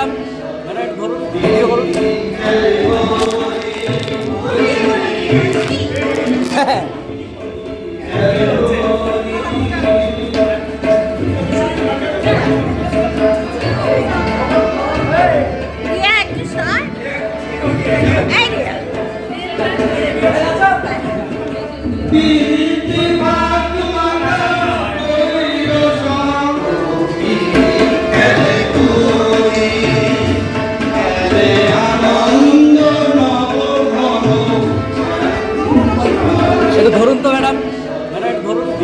দিলাম ধরুন ভিডিও করুন হ্যাঁ Peace.